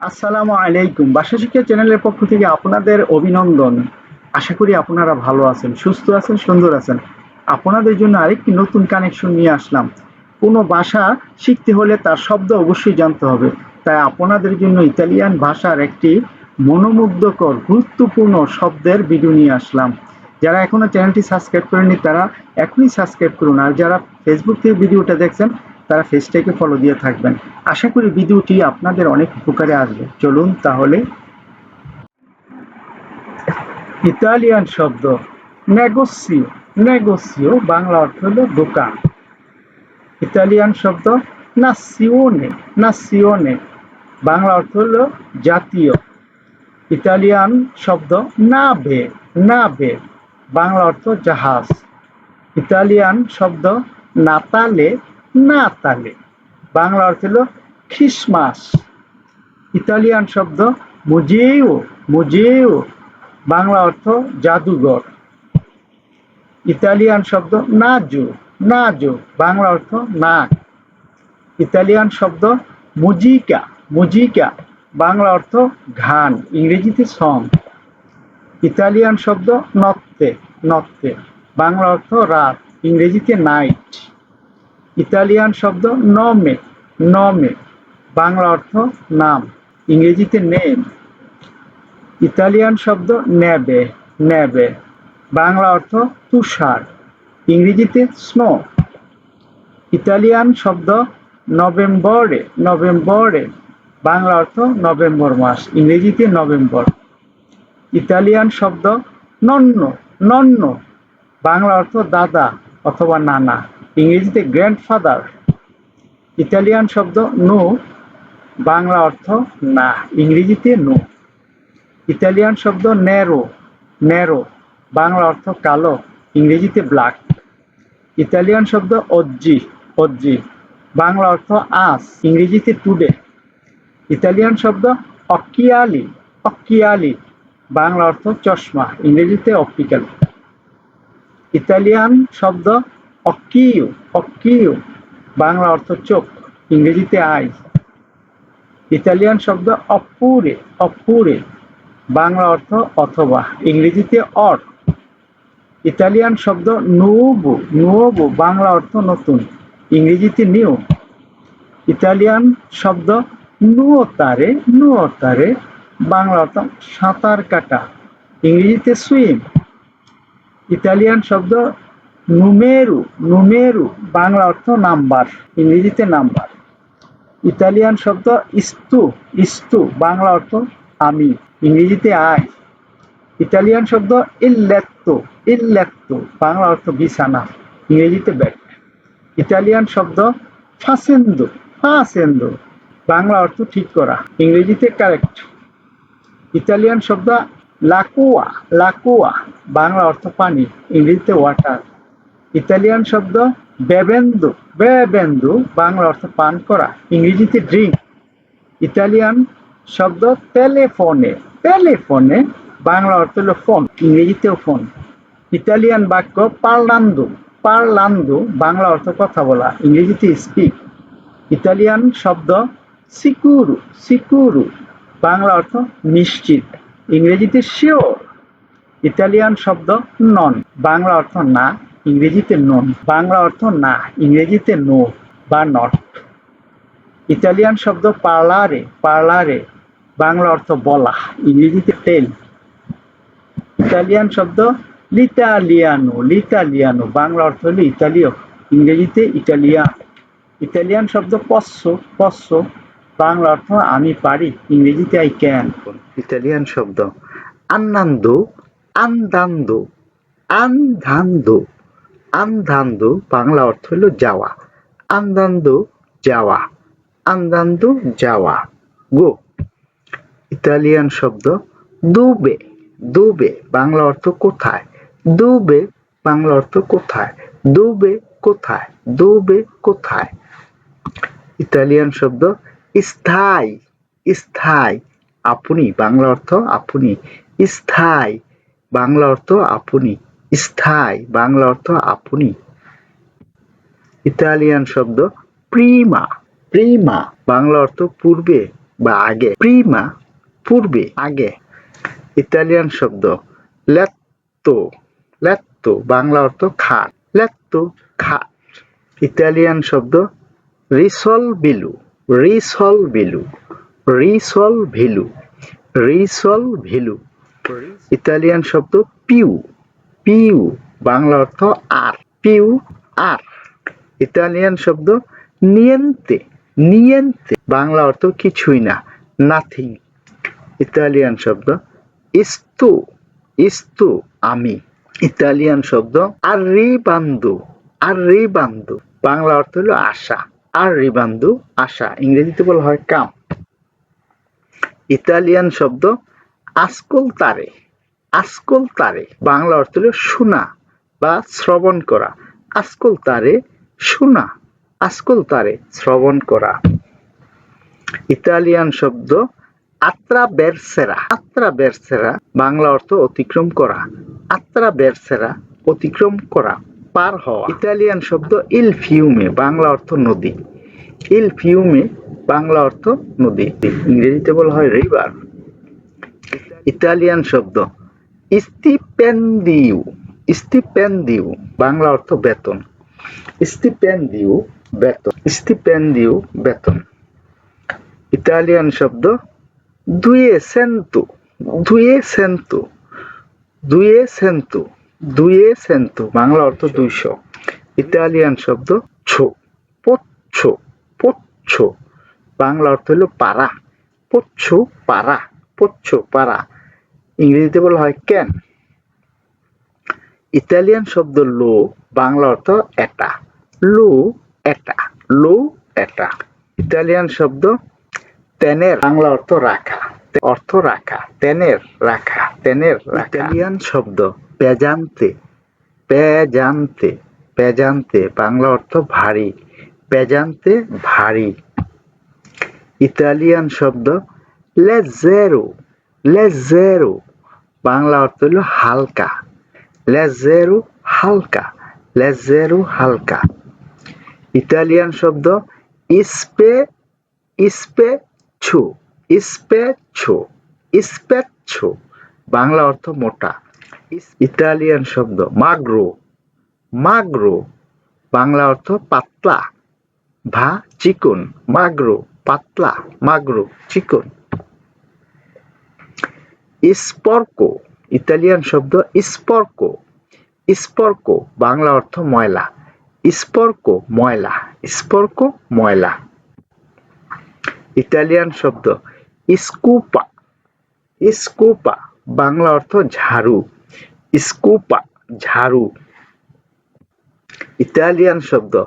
আসসালামু আলাইকুম। বাসা শিক্ষা চ্যানেলের পক্ষ থেকে আপনাদের অভিনন্দন। আশা করি আপনারা ভালো আছেন, সুস্থ আছেন, সুন্দর আছেন। আপনাদের জন্য আরেকটি নতুন কানেকশন নিয়ে আসলাম। কোনো ভাষা শিখতে হলে তার শব্দ অবশ্যই জানতে হবে। তাই আপনাদের জন্য ইতালিয়ান ভাষার একটি মনোমুগ্ধকর, গুরুত্বপূর্ণ শব্দের ভিডিও নিয়ে আসলাম। যারা এখনও চ্যানেলটি সাবস্ক্রাইব করেননি, তারা এখনই সাবস্ক্রাইব করুন। আর যারা ফেসবুক থেকে ভিডিওটা দেখছেন তারা ফেসটাকে ফলো দিয়ে থাকবেন। আশা করি ভিডিওটি আপনাদের অনেক উপকারে আসবে। চলুন তাহলে। ইতালিয়ান শব্দ, নেগোসিও। নেগোসিও বাংলা অর্থ হলো দোকান। ইতালিয়ান শব্দ, নাসিওনে। নাসিওনে বাংলা অর্থ হলো জাতীয়। ইতালিয়ান শব্দ নাভে নাভে বাংলা অর্থ জাহাজ। ইতালিয়ান শব্দ, নাতালে নাতালে বাংলা অর্থ হলো খ্রিসমাস। ইতালিয়ান শব্দ মুজেও মুজেও। বাংলা অর্থ জাদুঘর। ইতালিয়ান শব্দ নাজো নাজো। বাংলা অর্থ নাক। ইতালিয়ান শব্দ মুজিকা মুজিকা। বাংলা অর্থ ঘান ইংরেজিতে সং। ইতালিয়ান শব্দ নত্তে নত্তে। বাংলা অর্থ রাত, ইংরেজিতে নাইট। ইতালিয়ান শব্দ নমে নমে, বাংলা অর্থ নাম, ইংরেজিতে নেম। ইতালিয়ান শব্দ নেবে নেবে, বাংলা অর্থ তুষার, ইংরেজিতে স্নো। ইতালিয়ান শব্দ নভেম্বরে নভেম্বরে, বাংলা অর্থ নভেম্বর মাস, ইংরেজিতে নভেম্বর। ইতালিয়ান শব্দ নন্ন নন্ন, বাংলা অর্থ দাদা অথবা নানা। ইংরেজিতে গ্র্যান্ডফাদার ইতালিয়ান শব্দ নো বাংলা অর্থ না ইংরেজিতে নো ইতালিয়ান শব্দ ন্যারো ন্যারো বাংলা অর্থ কালো ইংরেজিতে ব্ল্যাক ইতালিয়ান শব্দ অজ্জি অজ্জি বাংলা অর্থ আস ইংরেজিতে টুডে ইতালিয়ান শব্দ অকিয়ালি অকিয়ালি বাংলা অর্থ চশমা ইংরেজিতে অপটিক্যাল ইতালিয়ান শব্দ অক্কিও অকিও বাংলা অর্থ চোখ, ইংরেজিতে আই। ইতালিয়ান শব্দ অপুরে অপুরে, বাংলা অর্থ অথবা, ইংরেজিতে অর। ইতালিয়ান শব্দ নুবো নুবো, বাংলা অর্থ নতুন, ইংরেজিতে নিউ। ইতালিয়ান শব্দ নুয়োতারে নুয়োতারে, বাংলা অর্থ সাঁতার কাটা, ইংরেজিতে সুইম। ইতালিয়ান শব্দ নুমেরু নুমেরু, বাংলা অর্থ নাম্বার, ইংরেজিতে নাম্বার। ইতালিয়ান শব্দ ইস্তু ইস্তু, বাংলা অর্থ আমি, ইংরেজিতে আই। ইতালিয়ান শব্দ ইল্লেত্তো ইল্লেত্তো, বাংলা অর্থ বিছানা, ইংরেজিতে ব্যাট ইতালিয়ান শব্দ ফাসেন্দো ফাসেন্দো, বাংলা অর্থ ঠিক করা, ইংরেজিতে কারেক্ট। ইতালিয়ান শব্দ লাকুয়া লাকুয়া, বাংলা অর্থ পানি, ইংরেজিতে ওয়াটার। ইতালিয়ান শব্দ বেবেন্দু। বেবেন্দু বাংলা অর্থ পান করা। ইংরেজিতে ড্রিঙ্ক। ইতালিয়ান শব্দ টেলিফোনে। টেলিফোনে বাংলা অর্থ হলো ফোন। ইংরেজিতেও ফোন। ইতালিয়ান বাক্য পার্লান্দু। পার্লান্দু বাংলা অর্থ কথা বলা। ইংরেজিতে স্পিক ইতালিয়ান শব্দ সিকুরু। সিকুরু বাংলা অর্থ নিশ্চিত। ইংরেজিতে শিওর। ইতালিয়ান শব্দ নন। বাংলা অর্থ না। ইংরেজিতে নন বাংলা অর্থ না, ইংরেজিতে নো বা নট ইতালিয়ান শব্দ পার্লারে পার্লারে বাংলা অর্থ বলা, ইংরেজিতে টেল ইতালিয়ান শব্দ লিটালিয়ানো লিটালিয়ানো বাংলা অর্থ হলো ইতালীয়, ইংরেজিতে ইটালিয়া ইতালিয়ান শব্দ পস্য পস্য বাংলা অর্থ আমি পারি, ইংরেজিতে আই ক্যান ইতালিয়ান শব্দ আন্নান্দো আন্দান্দো আন্ধান্দো আন্ধান্দো, বাংলা অর্থ হলো যাওয়া। আন্দান্দো যাওয়া। আন্দান্দো যাওয়া। গো। ইতালিয়ান শব্দ দুবে। দুবে বাংলা অর্থ কোথায়? দুবে বাংলা অর্থ কোথায়? দুবে কোথায়? দুবে কোথায়? ইতালিয়ান শব্দ স্থায়ী স্থায়ী আপনি বাংলা অর্থ আপনি। স্থায়ী বাংলা অর্থ আপনি। স্থায়ী বাংলা অর্থ আপনি। ইতালিয়ান শব্দ প্রিমা প্রিমা বাংলা অর্থ পূর্বে বা আগে। প্রিমা পূর্বে আগে। ইতালিয়ান শব্দ লেত্তো লেত্তো বাংলা অর্থ খাট। লেত্তো খাট। ইতালিয়ান শব্দ রিসল বিলু রিসল বিলু রিসল ভিলু রিসল ভিলু ইতালিয়ান শব্দ পিউ পিউ, বাংলা অর্থ আর, পিউ, আর। ইতালিয়ান শব্দ নিয়েন্তে নিয়েন্তে। বাংলা অর্থ কিছুই না নাথিং ইতালিয়ান শব্দ ইস্তু ইস্তু আমি। ইতালিয়ান শব্দ আর রিবান্দু আর রিবান্দু বাংলা অর্থ হলো আশা আর রিবান্দু আশা। ইংরেজিতে বলা হয় কাম। ইতালিয়ান শব্দ আস্কুল তারে আস্কুল তারে, বাংলা অর্থ হলো শোনা বা শ্রবণ করা। আস্কুল তারে, শোনা। আস্কুল তারে, শ্রবণ করা। ইতালিয়ান শব্দ আত্রা বেরসেরা। আত্রা বেরসেরা, বাংলা অর্থ অতিক্রম করা। আত্রা বেরসেরা, অতিক্রম করা, পার হওয়া। ইতালিয়ান শব্দ ইল ফিউমে, বাংলা অর্থ নদী। ইল ফিউমে, বাংলা অর্থ নদী। ইংরেজিতে বলা হয় রিভার। ইতালিয়ান শব্দ স্টিপেন্ডিউ স্টিপেন্ডিউ বাংলা অর্থ বেতন। স্টিপেন্ডিউ বেতন। স্টিপেন্ডিউ বেতন। ইতালিয়ান শব্দ, দুয়ে সেন্তু। দুয়ে সেন্তু। দুয়ে সেন্তু। দুয়ে সেন্তু। বাংলা অর্থ দুইশো। ইতালিয়ান শব্দ, ছো। পোচ্ছো। পোচ্ছো। বাংলা অর্থ হলো পারা পোচ্ছো পারা পোচ্ছো পারা ইংরেজিতে বলা হয় ক্যান ইতালিয়ান শব্দ লো, বাংলা অর্থ এটা লো এটা লো এটা ইতালিয়ান শব্দ তেনের, বাংলা অর্থ রাখা। অর্থ রাখা। তেনের রাখা। তেনের ইতালিয়ান শব্দ পেজান্তে। পেজান্তে। পেজান্তে, বাংলা অর্থ ভারী। পেজান্তে, ভারী। ইতালিয়ান শব্দ লেজেরো। লেজেরো। বাংলা অর্থ হলো হালকা। লেজেরো হালকা লেজেরো হালকা। ইতালিয়ান শব্দ ইস্পে ইস্পে ছো ইস্পে ছো ইস্পেচ্ছো। বাংলা অর্থ মোটা। ইতালিয়ান শব্দ মাগ্রো মাগ্রো। বাংলা অর্থ পাতলা। ভা, চিকন, মাগ্রো, পাতলা, মাগ্রো, চিকন। স্পর্কো, ইতালিয়ান শব্দ স্পর্কো। স্পর্কো, বাংলা অর্থ ময়লা। স্পর্কো ময়লা। স্পর্কো, ময়লা। ইতালিয়ান শব্দ স্কুপা। স্কুপা, বাংলা অর্থ ঝাড়ু। স্কুপা, ঝাড়ু। ইতালিয়ান শব্দ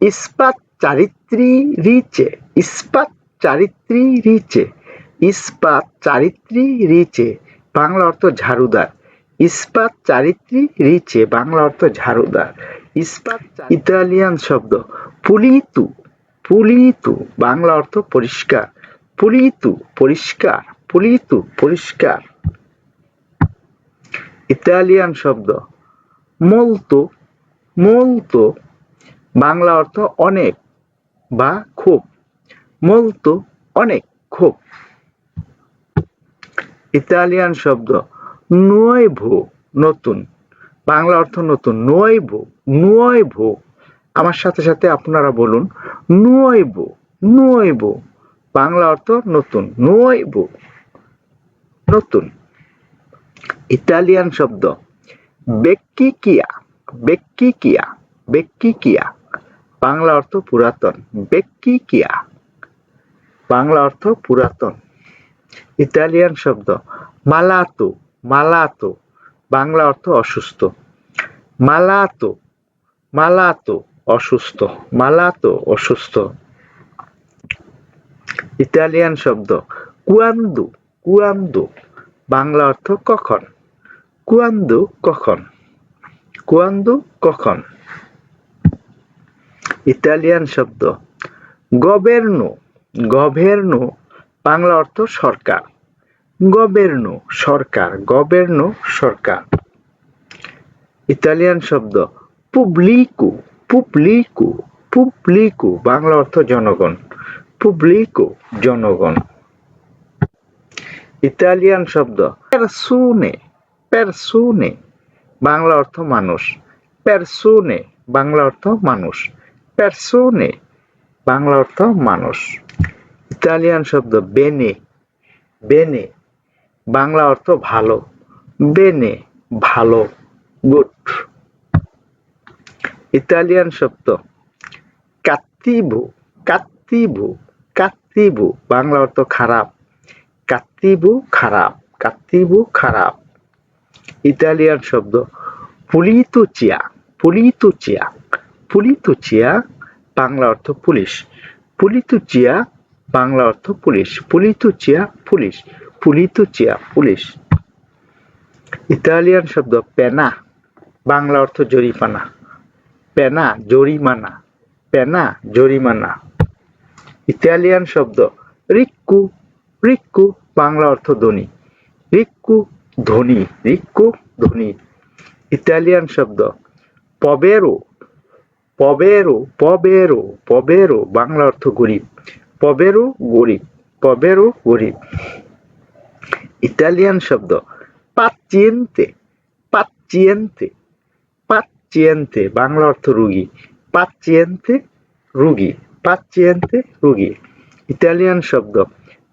ইস্পাত চারিত্রি রিচে। ইস্পাত চারিত্রি রিচে। ইস্পাত চারিত্রী রিচে, বাংলা অর্থ ঝাড়ুদার। ইস্পাত চারিত্রি রিচে, বাংলা অর্থ ঝাড়ুদার। ইস্পাত ইতালিয়ান শব্দ। পুলিতু পুলিতু, বাংলা অর্থ পরিষ্কার। পুলিতু পরিষ্কার। পুলিতু, পরিষ্কার। ইতালিয়ান শব্দ। মোলতো মোলতো বাংলা অর্থ অনেক বা খুব। মোলতো অনেক, খুব। ইতালিয়ান শব্দ নুয়েভো নতুন। বাংলা অর্থ নতুন। নুয়েভো নুয়েভো আমার সাথে সাথে আপনারা বলুন নুয়েভো নুয়েভো বাংলা অর্থ নতুন নুয়েভো নতুন। ইতালিয়ান শব্দ বেক্কিকিয়া বেক্কিকিয়া বেক্কিকিয়া। বাংলা অর্থ পুরাতন, বেক্কিকিয়া। বাংলা অর্থ পুরাতন। ইতালিয়ান শব্দ, মালাতো মালাতো, বাংলা অর্থ অসুস্থ। মালাতো মালাতো অসুস্থ মালাতো অসুস্থ। ইতালিয়ান শব্দ, কুয়ান্দু কুয়ান্দু, বাংলা অর্থ কখন? কুয়ান্দু কখন? কুয়ান্দু কখন? ইতালিয়ান শব্দ গবের্নো গভের্নো বাংলা অর্থ সরকার। গবের্নো সরকার গবের্নো সরকার। ইতালিয়ান শব্দ পুবলিকু পুবলিকু পুবলিকু, বাংলা অর্থ জনগণ, পুবলিকু জনগণ। ইতালিয়ান শব্দ পেরসুনে পেরসুনে বাংলা অর্থ মানুষ। পেরসুনে বাংলা অর্থ মানুষ। পেরসুনে বাংলা অর্থ মানুষ। ইতালিয়ান শব্দ বেনে বেনে বাংলা অর্থ ভালো বেনে ভালো গুড ইতালিয়ান শব্দ কাত্তিবু কাত্তিবু কাত্তিবু বাংলা অর্থ খারাপ কাত্তিবু খারাপ কাত্তিবু খারাপ. ইতালিয়ান শব্দ পুলিতুচিয়া পুলিতুচিয়া পুলিতুচিয়া বাংলা অর্থ পুলিশ পুলিতুচিয়া বাংলা অর্থ পুলিশ। পুলিতুচিয়া পুলিশ। পুলিতুচিয়া পুলিশ। ইতালিয়ান শব্দ পেনা। বাংলা অর্থ জরিমানা। পেনা জরিমানা। পেনা, জরিমানা। ইতালিয়ান শব্দ রিক্কু। রিক্কু, বাংলা অর্থ ধনী। রিক্কু ধনী। রিক্কু, ধনী। ইতালিয়ান শব্দ পবেরো। পবেরো পবেরো পবেরো। বাংলা অর্থ গরিব। পবেরো গরিব পবেরো গরিব। ইতালিয়ান শব্দ পাচিয়েন্তে পাচিয়েন্তে পাচিয়েন্তে বাংলা অর্থ রুগী পাচিয়েন্তে রুগী পাচিয়েন্তে রুগী। ইতালিয়ান শব্দ,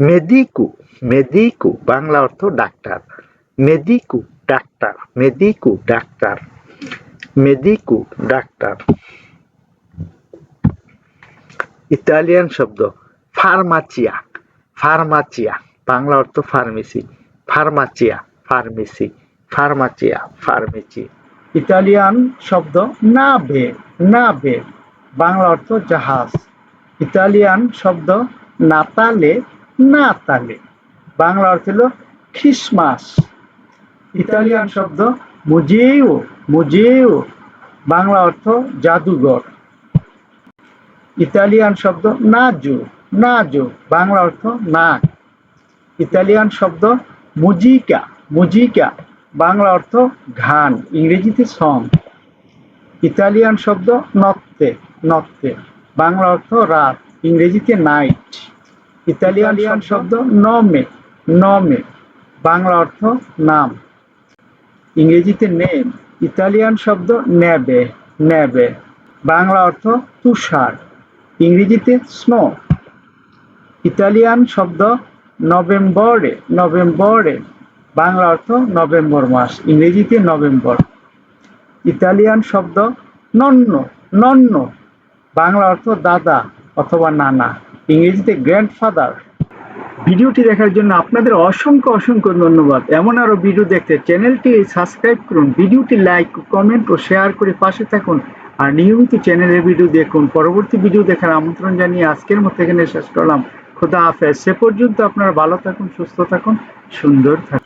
মেদিকু মেদিকু, বাংলা অর্থ ডাক্তার। মেদিকু ডাক্তার মেদিকু ডাক্তার মেদিকু ডাক্তার। ইতালিয়ান শব্দ ফার্মাচিয়া ফার্মাচিয়া, বাংলা অর্থ ফার্মেসি, ফার্মাচিয়া ফার্মেসি ফার্মাচিয়া ফার্মেসি ইতালিয়ান শব্দ নাবে নাবে বাংলা অর্থ জাহাজ। ইতালিয়ান শব্দ নাতালে নাতালে, বাংলা অর্থ হলো খ্রিসমাস। ইতালিয়ান শব্দ মুজেও মুজেও, বাংলা অর্থ জাদুঘর। ইতালিয়ান শব্দ নাজো নাজো বাংলা অর্থ নাক ইতালিয়ান শব্দ মুজিকা মুজিকা বাংলা অর্থ ঘান ইংরেজিতে সং। ইতালিয়ান শব্দ নত্তে নত্তে বাংলা অর্থ রাত ইংরেজিতে নাইট। ইতালিয়ান শব্দ নমে নমে বাংলা অর্থ নাম। ইংরেজিতে নেম ইতালিয়ান শব্দ নেবে নেবে বাংলা অর্থ তুষার। ইংরেজিতে স্নো ইতালিয়ান শব্দ নভেম্বরে নভেম্বরে, বাংলা অর্থ নভেম্বর মাস, ইংরেজিতে নভেম্বর। ইতালিয়ান শব্দ নন্ন নন্ন, বাংলা অর্থ দাদা অথবা নানা, ইংরেজিতে গ্র্যান্ডফাদার ভিডিওটি দেখার জন্য আপনাদের অসংখ্য অসংখ্য ধন্যবাদ। এমন আরও ভিডিও দেখতে চ্যানেলটি সাবস্ক্রাইব করুন, ভিডিওটি লাইক, কমেন্ট ও শেয়ার করে পাশে থাকুন, আর নিয়মিত চ্যানেলের ভিডিও দেখুন। পরবর্তী ভিডিও দেখার আমন্ত্রণ জানিয়ে আজকের মতো এখানে শেষ করলাম। খোদা হাফেজ। সে পর্যন্ত আপনারা ভালো থাকুন সুস্থ থাকুন সুন্দর থাকুন।